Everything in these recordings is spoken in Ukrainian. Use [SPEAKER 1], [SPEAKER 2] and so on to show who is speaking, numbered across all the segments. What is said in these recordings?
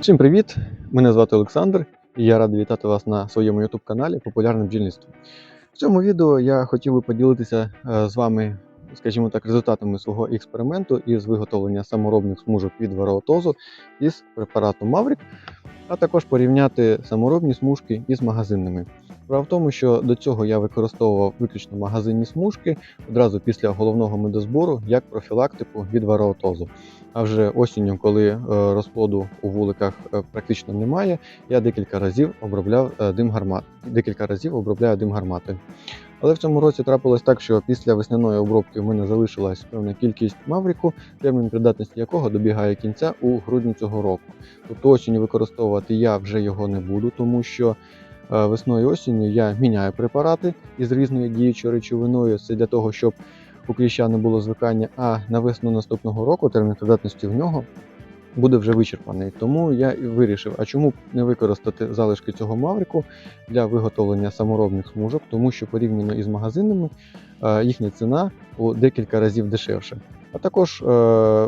[SPEAKER 1] Всім привіт! Мене звати Олександр і я радий вітати вас на своєму YouTube каналі Популярне бджільництво. В цьому відео я хотів би поділитися е, з вами, скажімо так, результатами свого експерименту із виготовлення саморобних смужок від вароотозу із препаратом Maverick, а також порівняти саморобні смужки із магазинними. Справа в тому, що до цього я використовував виключно магазинні смужки одразу після головного медозбору як профілактику від вароотозу. А вже осінню, коли е, розплоду у вуликах е, практично немає, я декілька разів обробляв е, дим гармат. Декілька разів обробляю дим гармати. Але в цьому році трапилось так, що після весняної обробки в мене залишилась певна кількість мавріку, термін придатності якого добігає кінця у грудні цього року. Тобто осінню використовувати я вже його не буду, тому що е, весною і осінню я міняю препарати із різною діючою речовиною. Це для того, щоб у кліща не було звикання, а на весну наступного року термін придатності в нього буде вже вичерпаний. Тому я і вирішив, а чому б не використати залишки цього маврику для виготовлення саморобних смужок, тому що порівняно із магазинами е, їхня ціна у декілька разів дешевша. А також е,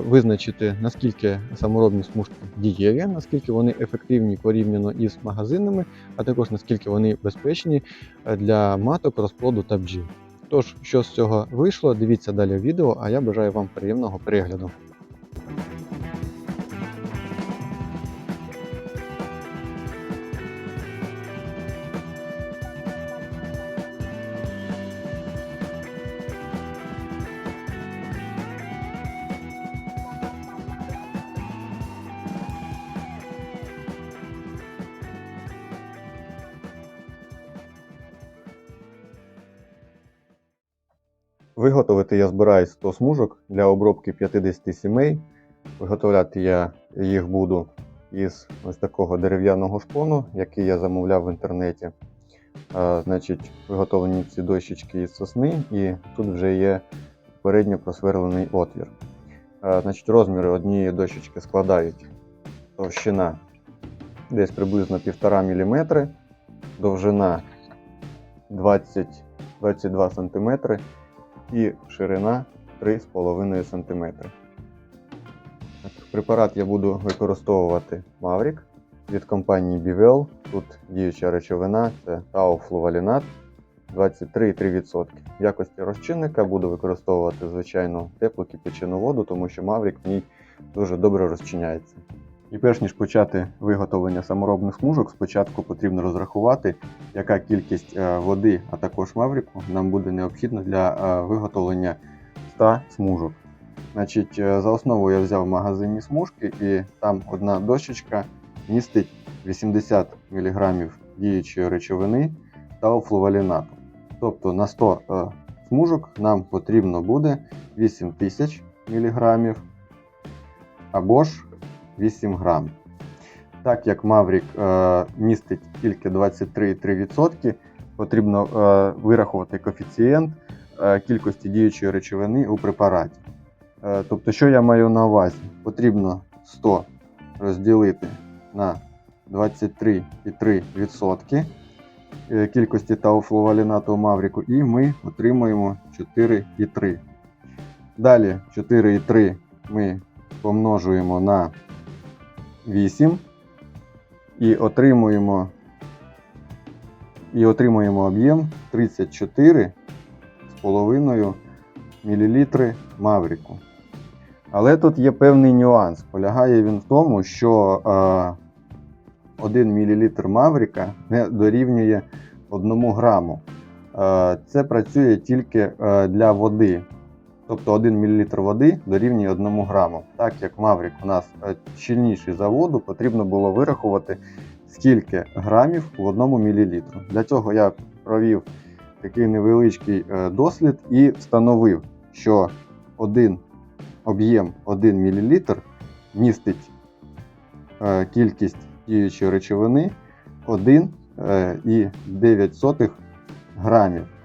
[SPEAKER 1] визначити, наскільки саморобні смужки дієві, наскільки вони ефективні порівняно із магазинами, а також наскільки вони безпечні е, для маток, розплоду та бджіл. Тож, що з цього вийшло, дивіться далі відео, а я бажаю вам приємного перегляду. Виготовити я збираюсь 100 смужок для обробки 50 сімей. Виготовляти я їх буду із ось такого дерев'яного шпону, який я замовляв в інтернеті. А, значить, виготовлені ці дощечки із сосни, і тут вже є передньо просверлений отвір. А, значить, розміри однієї дощечки складають товщина десь приблизно 1,5 мм, довжина 20-22 см і ширина 3,5 см. Препарат я буду використовувати Maverick від компанії Bivel. Тут діюча речовина це тауфлувалінат 23,3%. В якості розчинника буду використовувати звичайну теплу кипячену воду, тому що Maverick в ній дуже добре розчиняється. І перш ніж почати виготовлення саморобних смужок, спочатку потрібно розрахувати, яка кількість е, води, а також мавріку нам буде необхідна для е, виготовлення 100 смужок. Значить, е, За основу я взяв магазинні смужки, і там одна дощечка містить 80 мг діючої речовини та флувалінату. Тобто на 100 смужок нам потрібно буде 8000 мг або ж 8 грам. Так як Маврік е, містить тільки 23,3%, потрібно е, вирахувати коефіцієнт е, кількості діючої речовини у препараті. Е, тобто, що я маю на увазі? Потрібно 100 розділити на 23,3% е, кількості тауфловалінату Мавріку, і ми отримуємо 4,3. Далі 4,3 ми помножуємо на 8 і отримуємо і отримуємо об'єм 34,5 мл мавріку. Але тут є певний нюанс. Полягає він в тому, що е, 1 мл мавріка не дорівнює 1 граму. Е, це працює тільки е, для води. Тобто 1 мл води дорівнює 1 граму. Так як Маврік у нас е, щільніший за воду, потрібно було вирахувати, скільки грамів в 1 мл. Для цього я провів такий невеличкий е, дослід і встановив, що один об'єм 1 мл містить е, кількість діючої речовини 1,9 грамів.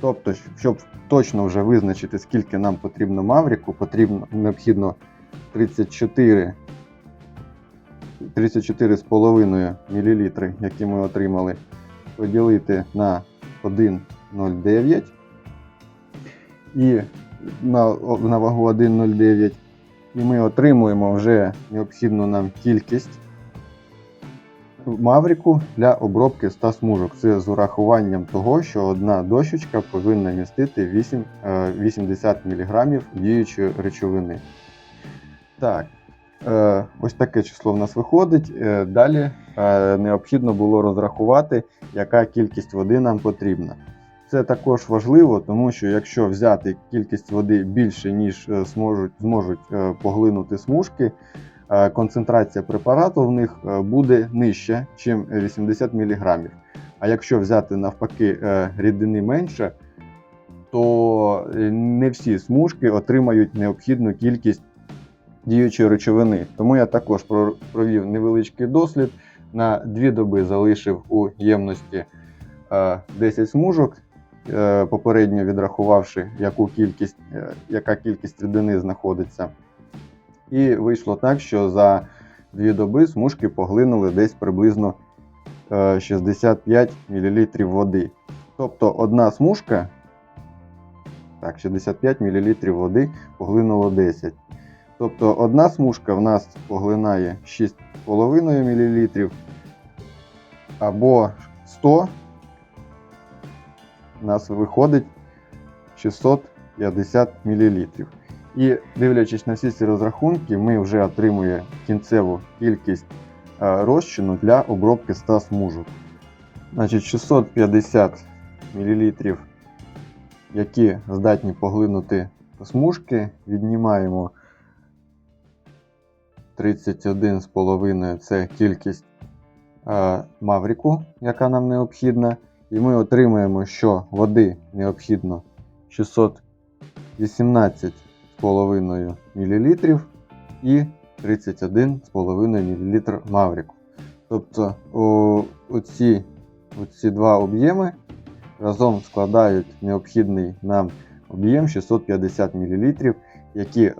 [SPEAKER 1] Тобто, щоб точно вже визначити, скільки нам потрібно мавріку, потрібно необхідно 34 34,5 мл, які ми отримали, поділити на 1,09 і на, на вагу 1,09. І ми отримуємо вже необхідну нам кількість Мавріку для обробки 100 смужок. Це з урахуванням того, що одна дощечка повинна містити 8, е, 80 мг діючої речовини. Так, е, ось таке число в нас виходить. Е, Далі е, необхідно було розрахувати, яка кількість води нам потрібна. Це також важливо, тому що якщо взяти кількість води більше, ніж зможуть, поглинути смужки, концентрація препарату в них е, буде нижча, ніж 80 мг. А якщо взяти навпаки е, рідини менше, то е, не всі смужки отримають необхідну кількість діючої речовини. Тому я також провів невеличкий дослід. На дві доби залишив у ємності е, 10 смужок, е, попередньо відрахувавши, яку кількість, е, яка кількість рідини знаходиться. І вийшло так, що за дві доби смужки поглинули десь приблизно е, 65 мл води. Тобто одна смужка, так, 65 мл води поглинуло 10. Тобто одна смужка в нас поглинає 6,5 мл або 100 у нас виходить 650 мл. І дивлячись на всі ці розрахунки, ми вже отримуємо кінцеву кількість е, розчину для обробки 100 смужок. Значить, 650 мл, які здатні поглинути смужки, віднімаємо 31,5 це кількість е, мавріку, яка нам необхідна. І ми отримаємо, що води необхідно 618,5 мл і 31,5 мл мавріку. Тобто оці, оці два об'єми разом складають необхідний нам об'єм 650 мл, які,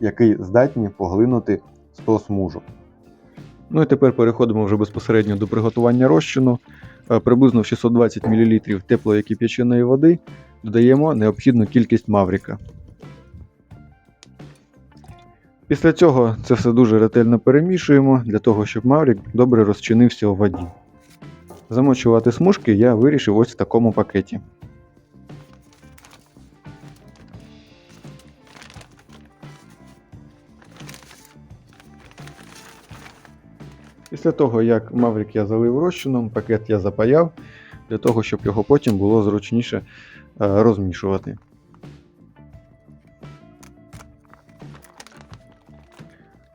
[SPEAKER 1] який здатні поглинути 100 смужок. Ну і тепер переходимо вже безпосередньо до приготування розчину. Е, Приблизно в 620 мл теплої кип'яченої води додаємо необхідну кількість мавріка. Після цього це все дуже ретельно перемішуємо для того, щоб маврік добре розчинився у воді. Замочувати смужки я вирішив ось в такому пакеті. Після того, як маврик я залив розчином, пакет я запаяв для того, щоб його потім було зручніше е, розмішувати.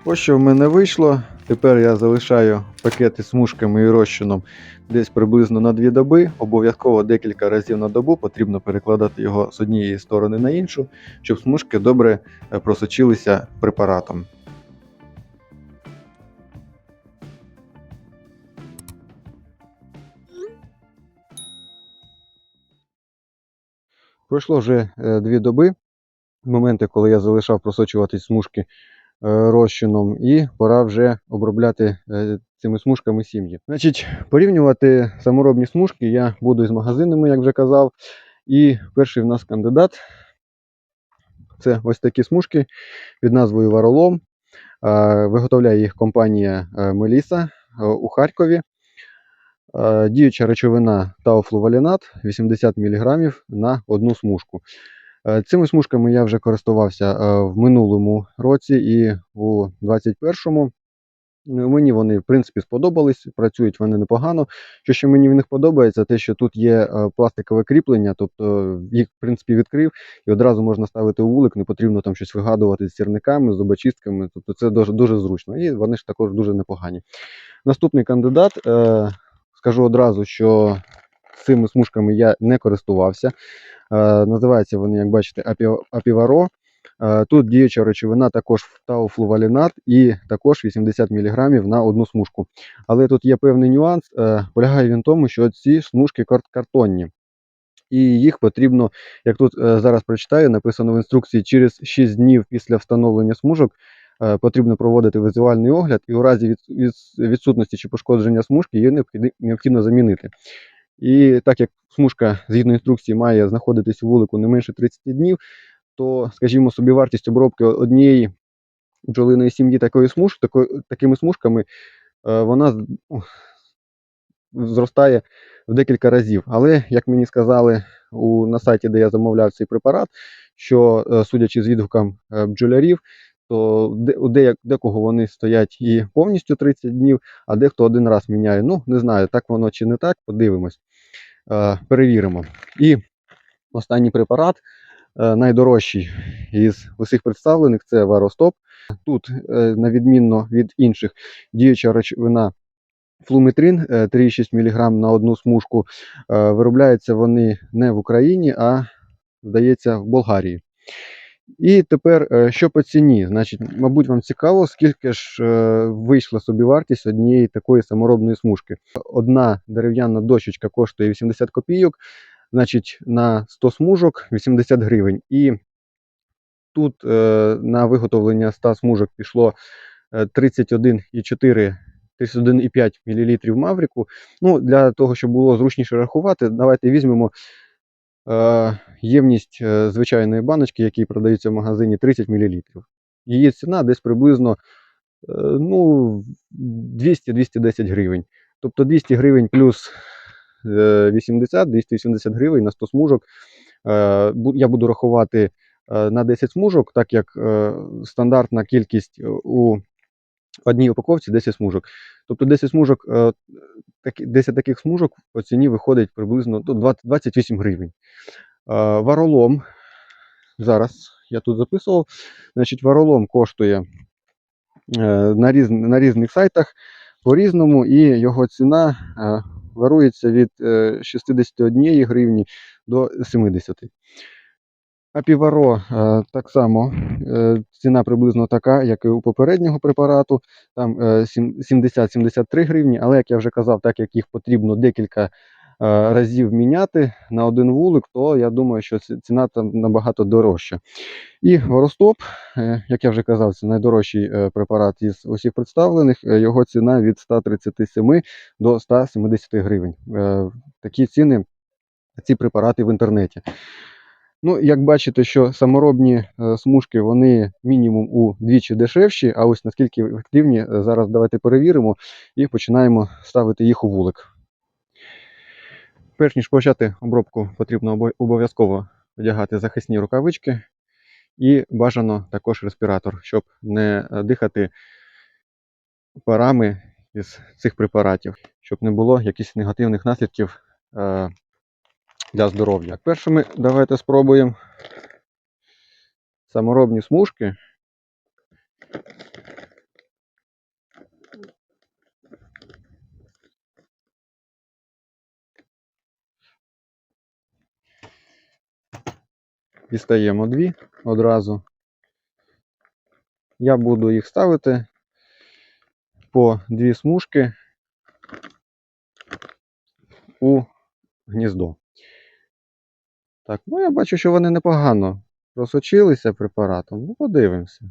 [SPEAKER 1] Ось що в мене вийшло. Тепер я залишаю пакети з смужками і розчином десь приблизно на 2 доби. Обов'язково декілька разів на добу потрібно перекладати його з однієї сторони на іншу, щоб смужки добре е, просочилися препаратом. Пройшло вже е, дві доби, моменти, коли я залишав просочуватись смужки е, розчином, і пора вже обробляти е, цими смужками сім'ї. Значить, порівнювати саморобні смужки я буду із магазинами, як вже казав. І перший в нас кандидат це ось такі смужки під назвою Варолом. Е, Виготовляє їх компанія е, Меліса е, у Харкові. Е, Діюча речовина тауфлувалінат 80 мг на одну смужку. Е, Цими смужками я вже користувався е, в минулому році і у 2021-му. Ну, Мені вони, в принципі, сподобались, працюють вони непогано. Що ще мені в них подобається, те, що тут є е, пластикове кріплення, тобто їх, в принципі, відкрив і одразу можна ставити у вулик, не потрібно там щось вигадувати з сірниками, з зубочистками. Тобто це дуже, дуже зручно. І вони ж також дуже непогані. Наступний кандидат, е, скажу одразу, що цими смужками я не користувався. Е, називаються вони, як бачите, апіваро. Е, Тут діюча речовина також тауфлувалінат і також 80 мг на одну смужку. Але тут є певний нюанс. е, Полягає він в тому, що ці смужки картонні. І їх потрібно, як тут зараз прочитаю, написано в інструкції, через 6 днів після встановлення смужок потрібно проводити візуальний огляд, і у разі від, від, відсутності чи пошкодження смужки її необхідно замінити. І так як смужка згідно інструкції має знаходитись у вулику не менше 30 днів, то, скажімо, собівартість обробки однієї бджолиної сім'ї такої смуж, такої, такими смужками, е, вона зростає в декілька разів. Але, як мені сказали у, на сайті, де я замовляв цей препарат, що е, судячи з відгукам е, бджолярів, то де, декого вони стоять і повністю 30 днів, а дехто один раз міняє. Ну, не знаю, так воно чи не так, подивимось, перевіримо. І останній препарат, е, найдорожчий із усіх представлених, це Варостоп. Тут, е, на відмінно від інших, діюча речовина флуметрин е, 3,6 мг на одну смужку. Е, Виробляються вони не в Україні, а здається, в Болгарії. І тепер, е, що по ціні? Значить, мабуть, вам цікаво, скільки ж е, вийшла собівартість однієї такої саморобної смужки. Одна дерев'яна дощечка коштує 80 копійок, значить, на 100 смужок 80 гривень. І тут е, на виготовлення 100 смужок пішло е, 31,4 31,5 мл мавріку. Ну, для того, щоб було зручніше рахувати, давайте візьмемо ємність е, звичайної баночки, які продаються в магазині 30 мл. Її ціна десь приблизно е, ну, 200-210 гривень. Тобто 200 гривень плюс е, 80, 280 гривень на 100 смужок. Е, Я буду рахувати е, на 10 смужок, так як е, стандартна кількість е, у одній упаковці 10 смужок. Тобто 10 смужок, е, 10 таких смужок по ціні виходить приблизно ну, 20 28 гривень. Е, Варолом. Зараз я тут записував. Значить, варолом коштує е, на, різ, на різних сайтах по-різному, і його ціна е, варується від е, 61 гривні до 70. Апіваро е, так само е, ціна приблизно така, як і у попереднього препарату, там е, 70-73 гривні, але як я вже казав, так як їх потрібно декілька е, разів міняти на один вулик, то я думаю, що ціна там набагато дорожча. І Воростоп, е, як я вже казав, це найдорожчий е, препарат із усіх представлених. Е, Його ціна від 137 до 170 гривень. Е, Такі ціни, ці препарати в інтернеті. Ну, як бачите, що саморобні е, смужки вони мінімум удвічі дешевші, а ось наскільки ефективні, е, зараз давайте перевіримо і починаємо ставити їх у вулик. Перш ніж почати обробку, потрібно обов'язково одягати захисні рукавички і бажано також респіратор, щоб не е, дихати парами із цих препаратів, щоб не було якихось негативних наслідків для здоров'я. Першими давайте спробуємо саморобні смужки. Дістаємо дві одразу. Я буду їх ставити по дві смужки у гніздо. Так, ну я бачу, що вони непогано просочилися препаратом. Ну, подивимося.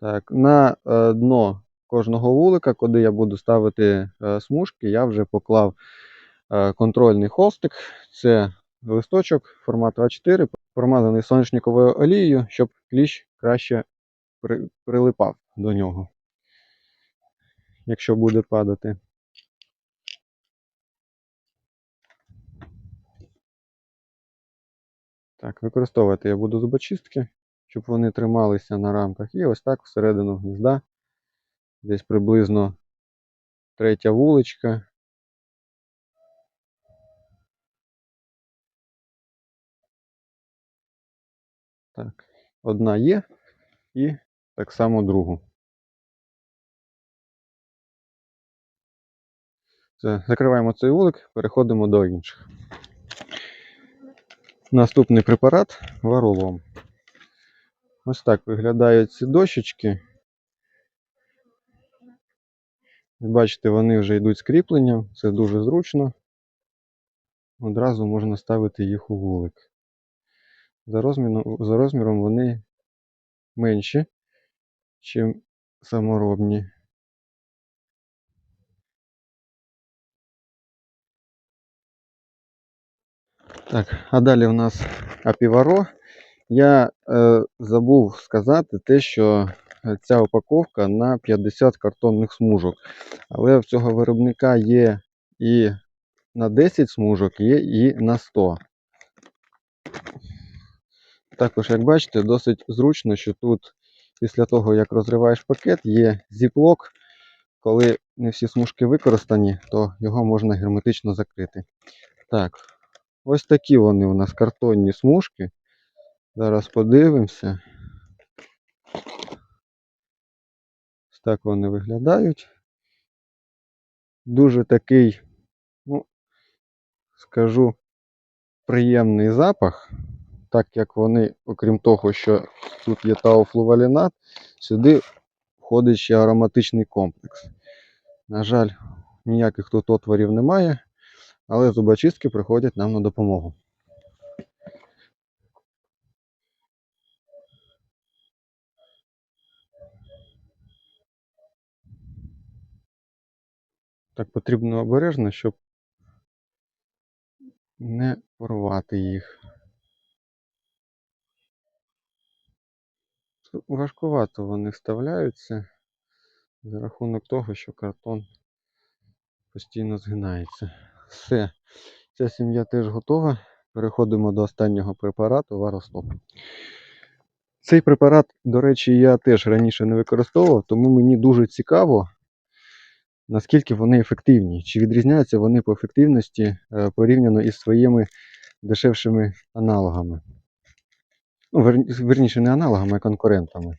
[SPEAKER 1] Так, на е, дно кожного вулика, куди я буду ставити е, смужки, я вже поклав е, контрольний холстик. Це листочок формату А4, промазаний соняшниковою олією, щоб кліщ краще при, прилипав до нього, якщо буде падати. Так, використовувати я буду зубочистки, щоб вони трималися на рамках. І ось так всередину гнізда. Десь приблизно третя вуличка. Так, одна є і так само другу. Закриваємо цей вулик, переходимо до інших. Наступний препарат варолом. Ось так виглядають ці дощечки. Бачите, вони вже йдуть з кріпленням, це дуже зручно. Одразу можна ставити їх у вулик. За розміром, за розміром вони менші, ніж саморобні. Так, а далі у нас апіваро. Я е, забув сказати те, що е, ця упаковка на 50 картонних смужок. Але в цього виробника є і на 10 смужок, є і на 100. Також, як бачите, досить зручно, що тут після того, як розриваєш пакет, є зіплок. Коли не всі смужки використані, то його можна герметично закрити. Так, ось такі вони у нас картонні смужки. Зараз подивимося. Ось так вони виглядають. Дуже такий, ну, скажу, приємний запах, так як вони, окрім того, що тут є тауфлувалінат, сюди входить ще ароматичний комплекс. На жаль, ніяких тут отворів немає, але зубочистки приходять нам на допомогу. Так потрібно обережно, щоб не порвати їх. Важкувато вони вставляються за рахунок того, що картон постійно згинається. Все, ця сім'я теж готова. Переходимо до останнього препарату Варостоп. Цей препарат, до речі, я теж раніше не використовував, тому мені дуже цікаво, наскільки вони ефективні. Чи відрізняються вони по ефективності е, порівняно із своїми дешевшими аналогами. Ну, верніше, не аналогами, а конкурентами.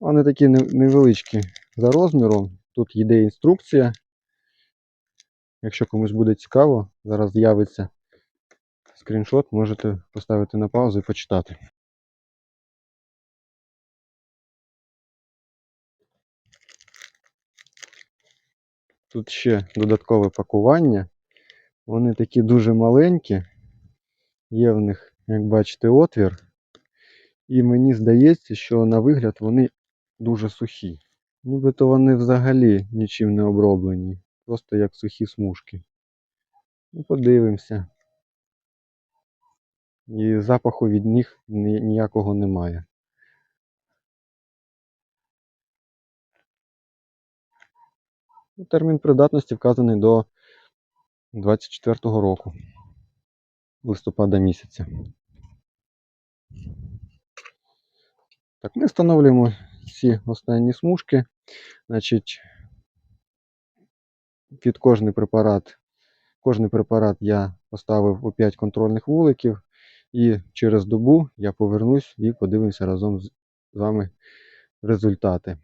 [SPEAKER 1] Вони такі невеличкі за розміром. Тут йде інструкція. Якщо комусь буде цікаво, зараз з'явиться скріншот, можете поставити на паузу і почитати. Тут ще додаткове пакування. Вони такі дуже маленькі. Є в них, як бачите, отвір. І мені здається, що на вигляд вони дуже сухі. Нібито вони взагалі нічим не оброблені. Просто як сухі смужки. Ну, подивимося. І запаху від них ніякого немає. Ну, Термін придатності вказаний до 24 року, листопада місяця. Так, ми встановлюємо ці останні смужки. Значить, під кожний препарат, кожний препарат я поставив у 5 контрольних вуликів. І через добу я повернусь і подивимося разом з вами результати.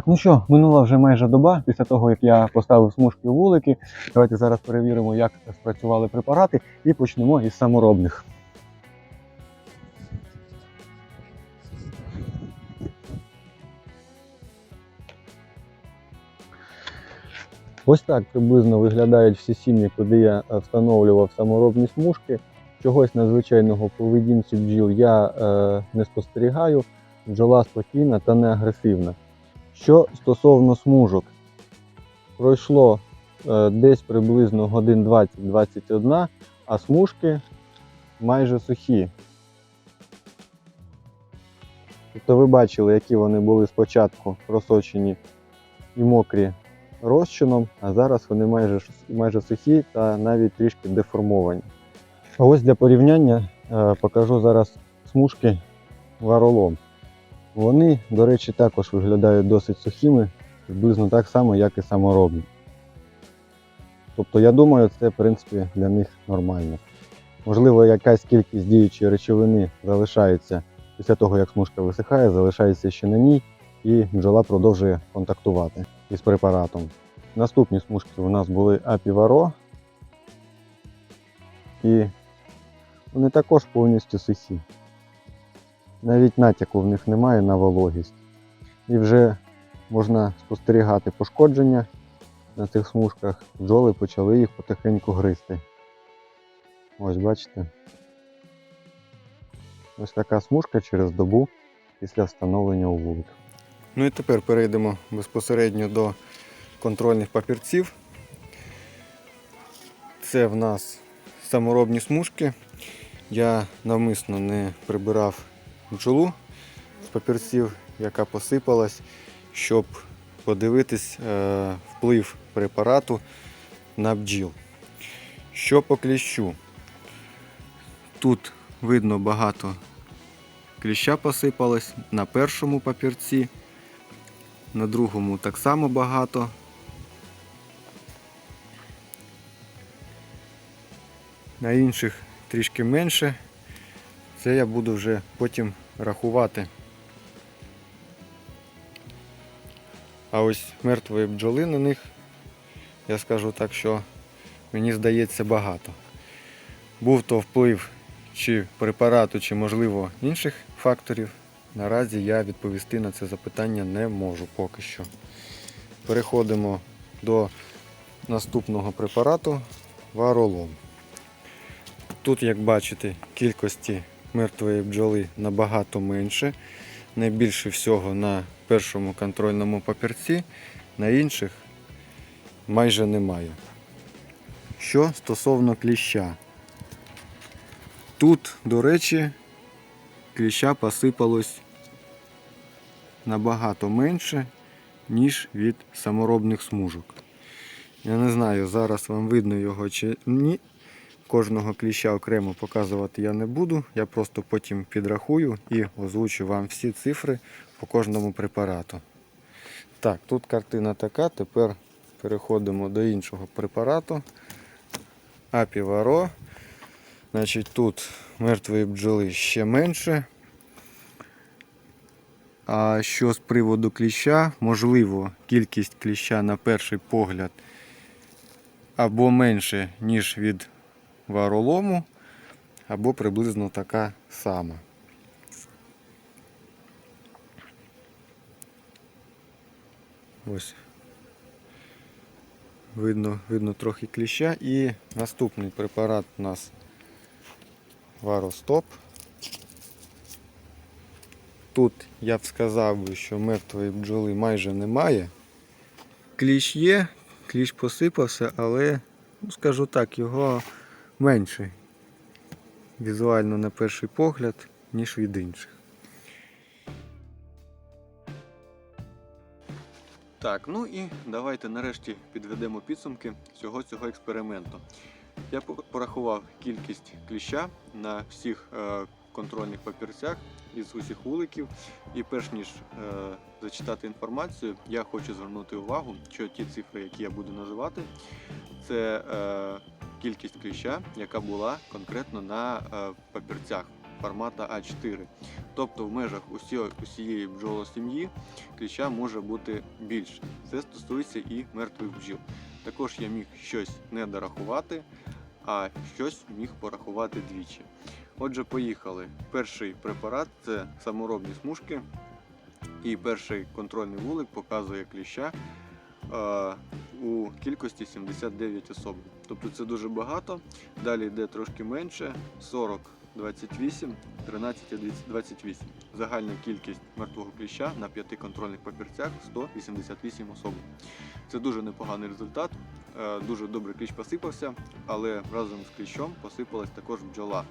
[SPEAKER 1] Так, ну що, минула вже майже доба після того, як я поставив смужки у вулики. Давайте зараз перевіримо, як спрацювали препарати, і почнемо із саморобних. Ось так приблизно виглядають всі сім'ї, куди я е, встановлював саморобні смужки. Чогось надзвичайного поведінці бджіл я е, не спостерігаю. Бджола спокійна та не агресивна. Що стосовно смужок, пройшло е, десь приблизно годин 20-21, а смужки майже сухі. Тобто ви бачили, які вони були спочатку просочені і мокрі розчином, а зараз вони майже, майже сухі та навіть трішки деформовані. А ось для порівняння е, покажу зараз смужки варолом. Вони, до речі, також виглядають досить сухими, приблизно так само, як і саморобні. Тобто, я думаю, це в принципі для них нормально. Можливо, якась кількість діючої речовини залишається після того, як смужка висихає, залишається ще на ній, і бджола продовжує контактувати із препаратом. Наступні смужки у нас були апіваро. І вони також повністю сухі. Навіть натяку в них немає на вологість. І вже можна спостерігати пошкодження на цих смужках. Бджоли почали їх потихеньку гризти. Ось бачите. Ось така смужка через добу після встановлення у вулик. Ну і тепер перейдемо безпосередньо до контрольних папірців. Це в нас саморобні смужки. Я навмисно не прибирав бджолу з папірців, яка посипалась, щоб подивитись е, вплив препарату на бджіл. Що по кліщу? Тут видно багато кліща посипалось на першому папірці, на другому так само багато. На інших трішки менше. Це я буду вже потім рахувати. А ось мертвої бджоли на них, я скажу так, що мені здається багато. Був то вплив чи препарату, чи можливо інших факторів. Наразі я відповісти на це запитання не можу поки що. Переходимо до наступного препарату варолом. Тут, як бачите, кількості мертвої бджоли набагато менше. Найбільше всього на першому контрольному папірці, на інших майже немає. Що стосовно кліща. Тут, до речі, кліща посипалось набагато менше, ніж від саморобних смужок. Я не знаю, зараз вам видно його чи ні. Кожного кліща окремо показувати я не буду. Я просто потім підрахую і озвучу вам всі цифри по кожному препарату. Так, тут картина така. Тепер переходимо до іншого препарату. Апіваро. Значить, тут мертвої бджоли ще менше. А що з приводу кліща, можливо, кількість кліща на перший погляд або менше, ніж від варолому, або приблизно така сама. Ось. Видно, видно трохи кліща. І наступний препарат у нас Варостоп. Тут я б сказав би, що мертвої бджоли майже немає. Кліщ є, кліщ посипався, але, ну, скажу так, його менше візуально на перший погляд, ніж від інших. Так, ну і давайте нарешті підведемо підсумки всього цього експерименту. Я порахував кількість кліща на всіх е, контрольних папірцях із усіх вуликів. І перш ніж е, зачитати інформацію, я хочу звернути увагу, що ті цифри, які я буду називати, це е, кількість кліща, яка була конкретно на е, папірцях формата А4. Тобто в межах усієї, бджолосім'ї кліща може бути більше. Це стосується і мертвих бджіл. Також я міг щось не дорахувати, а щось міг порахувати двічі. Отже, поїхали. Перший препарат це саморобні смужки. І перший контрольний вулик показує кліща е, у кількості 79 особ. Тобто це дуже багато. Далі йде трошки менше 40, 28, 13, 28. Загальна кількість мертвого кліща на п'яти контрольних папірцях 188 особ. Це дуже непоганий результат. Е, Дуже добре кліщ посипався, але разом з кліщом посипалась також бджола.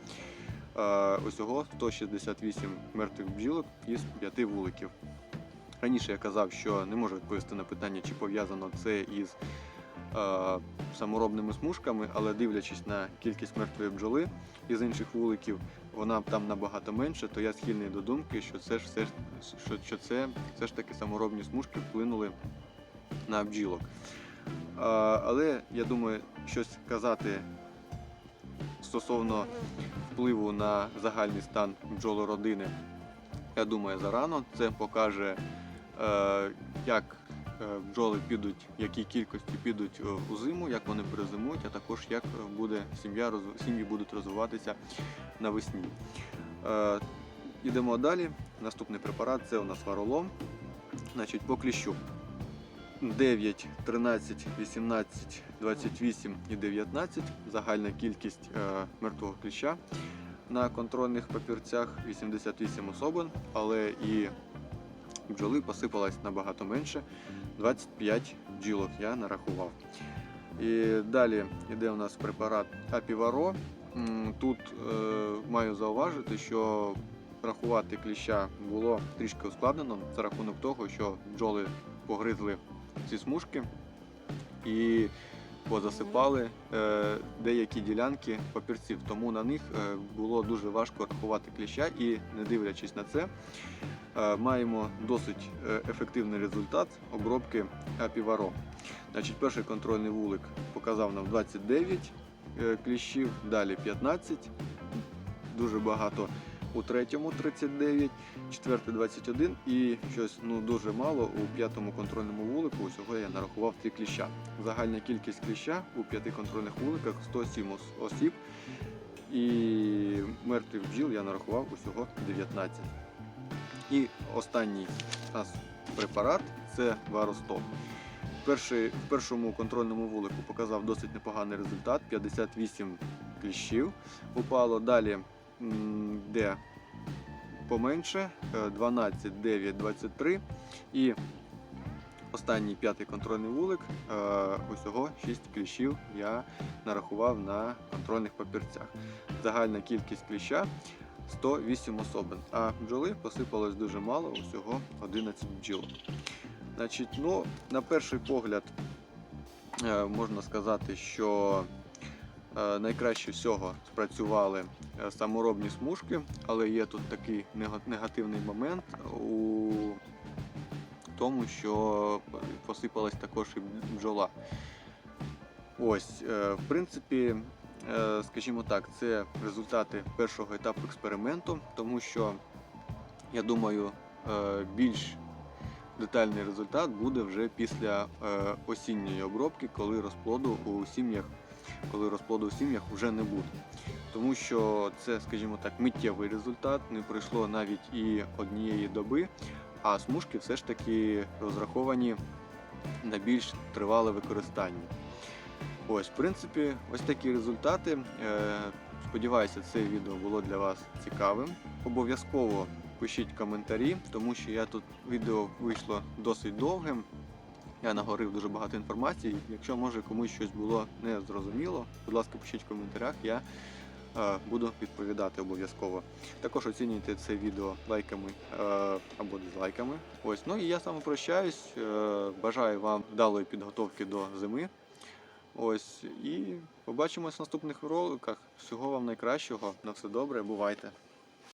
[SPEAKER 1] Е, Усього 168 мертвих бджілок із 5 вуликів. Раніше я казав, що не можу відповісти на питання, чи пов'язано це із е, саморобними смужками, але дивлячись на кількість мертвої бджоли із інших вуликів, вона там набагато менше, то я схильний до думки, що це ж все що, що це все ж таки саморобні смужки вплинули на бджілок. Е, але я думаю, щось казати стосовно впливу на загальний стан бджолородини, я думаю, зарано. Це покаже, як е, бджоли підуть, в якій кількості підуть е, у зиму, як вони перезимують, а також як е, буде сім'я сім'ї будуть розвиватися навесні. Е, Ідемо далі. Наступний препарат це у нас варолом. Значить, по кліщу. 9, 13, 18, 28 і 19 загальна кількість е, мертвого кліща на контрольних папірцях 88 особин, але і бджоли посипалось набагато менше. 25 бджілок я нарахував. І далі йде у нас препарат Апіваро. Тут е, маю зауважити, що рахувати кліща було трішки ускладнено за рахунок того, що бджоли погризли ці смужки і позасипали е, деякі ділянки папірців. Тому на них е, було дуже важко рахувати кліща і, не дивлячись на це, маємо досить е, ефективний результат обробки Апіваро. Значить, перший контрольний вулик показав нам 29 е, кліщів, далі 15, дуже багато у третьому 39, четвертий 21 і щось ну, дуже мало у п'ятому контрольному вулику. Усього я нарахував 3 кліща. Загальна кількість кліща у п'яти контрольних вуликах 107 осіб. І мертвих бджіл я нарахував усього 19. І останній у нас препарат це Варостоп. Перший, в першому контрольному вулику показав досить непоганий результат 58 кліщів упало. Далі де поменше е, 12, 9, 23 і останній п'ятий контрольний вулик е, усього 6 кліщів я нарахував на контрольних папірцях. Загальна кількість кліща 108 особин, а бджоли посипалось дуже мало, усього 11 бджіл. Значить, ну, на перший погляд е, можна сказати, що е, найкраще всього спрацювали е, саморобні смужки, але є тут такий негативний момент у тому, що посипалась також і бджола. Ось, в принципі, скажімо так, це результати першого етапу експерименту, тому що я думаю, е, більш детальний результат буде вже після е, осінньої обробки, коли розплоду у сім'ях, коли розплоду у сім'ях вже не буде. Тому що це, скажімо так, миттєвий результат, не пройшло навіть і однієї доби, а смужки все ж таки розраховані на більш тривале використання. Ось, в принципі, ось такі результати. Е, Сподіваюся, це відео було для вас цікавим. Обов'язково пишіть коментарі, тому що я тут відео вийшло досить довгим. Я наговорив дуже багато інформації. Якщо може комусь щось було не зрозуміло, будь ласка, пишіть в коментарях, я е, буду відповідати обов'язково. Також оцінюйте це відео лайками е, або дизлайками. Ось, ну і я саме прощаюсь. Е, бажаю вам вдалої підготовки до зими. Ось і побачимось в наступних роликах. Всього вам найкращого. На все добре, бувайте.